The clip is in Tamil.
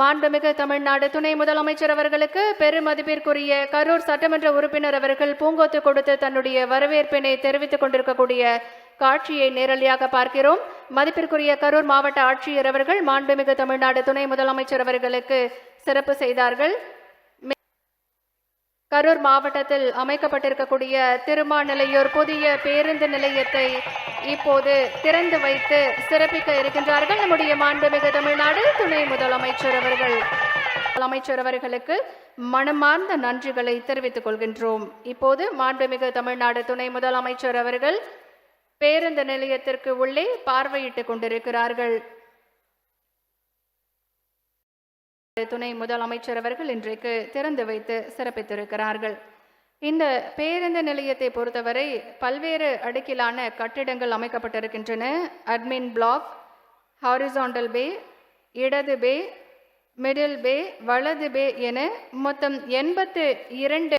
மாண்புமிகு தமிழ்நாடு துணை முதலமைச்சர் அவர்களுக்கு பெருமதிப்பிற்குரிய கரூர் சட்டமன்ற உறுப்பினர் அவர்கள் பூங்கோத்து கொடுத்து தன்னுடைய வரவேற்பினை தெரிவித்துக் கொண்டிருக்கக்கூடிய காட்சியை நேரலையாக பார்க்கிறோம். மதிப்பிற்குரிய கரூர் மாவட்ட ஆட்சியர் அவர்கள் மாண்புமிகு தமிழ்நாடு துணை முதலமைச்சர் அவர்களுக்கு சிறப்பு செய்தார்கள். கரூர் மாவட்டத்தில் அமைக்கப்பட்டிருக்கக்கூடிய திருமாநிலையூர் புதிய பேருந்து நிலையத்தை இப்போது திறந்து வைத்து சிறப்பிக்க இருக்கின்றார்கள் நம்முடைய மாண்புமிகு தமிழ்நாடு துணை முதலமைச்சர் அவர்கள். அமைச்சர் அவர்களுக்கு மனமார்ந்த நன்றிகளை தெரிவித்துக் கொள்கின்றோம். இப்போது மாண்புமிகு தமிழ்நாடு துணை முதலமைச்சர் அவர்கள் பேருந்து நிலையத்திற்கு உள்ளே பார்வையிட்டுக் கொண்டிருக்கிறார்கள். துணை முதலமைச்சர் அவர்கள் இன்றைக்கு திறந்து வைத்து சிறப்பித்திருக்கிறார்கள். இந்த பேருந்து நிலையத்தை பொறுத்தவரை பல்வேறு அடுக்கிலான கட்டிடங்கள் அமைக்கப்பட்டிருக்கின்றன. அட்மின் பிளாக் ஹாரிசாண்டல் பே இடது பே மிடில் பே வலது பே என மொத்தம் எண்பத்து இரண்டு